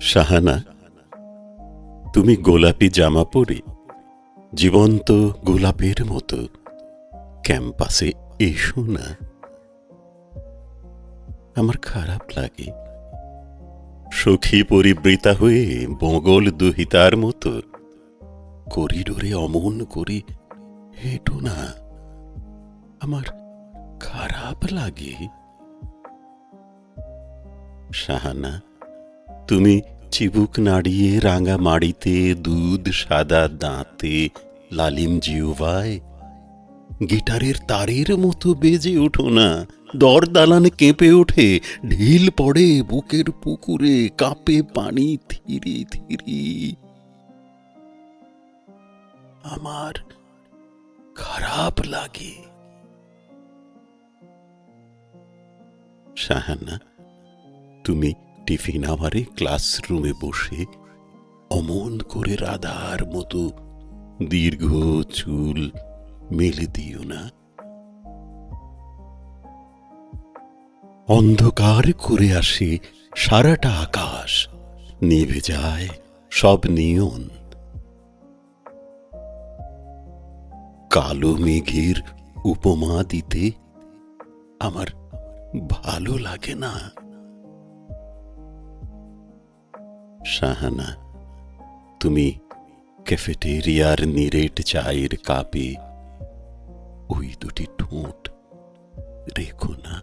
শাহানা, তুমি গোলাপি জামা পরে জীবন্ত গোলাপের মতো ক্যাম্পাসে এসো না। আমার খারাপ লাগে। সখী পরিবৃতা হয়ে বগল দুহিতার মতো করিডোরে অমন করে হেঁটো না। আমার খারাপ লাগে। শাহানা তুমি চিবুক নাড়িয়ে রাঙা মাড়িতে, দুধ সাদা দাঁতে, লালিম জিওভায় গিটারের তারের মতো বেজে ওঠো না দর দালানে কেঁপে ওঠে, ঢিল পড়ে বুকের পুকুরে, কাঁপে পানি থিরি থিরি আমার খারাপ লাগে। শাহানা, তুমি টিফিন আওয়ারে ক্লাসরুমে বসে অমন করে রাধার মতো দীর্ঘ চুল মেলে দিও না। অন্ধকার করে আসে সারাটা আকাশ, নিভে যায় সব নিয়ন। কালো মেঘের উপমা দিতে আমার ভালো লাগে না। শাহানা, তুমি ক্যাফেটেরিয়ার নিরেট চায়ের কাপে ওই দুটি ঠোঁট রেখো না।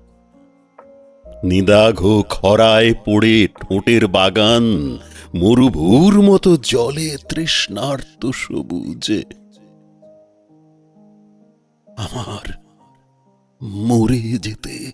নিদাঘ খরায় পড়ে ঠোঁটের বাগান, মরুভূর মতো জলে তৃষ্ণার্ত সবুজে। আমার মরে যেতে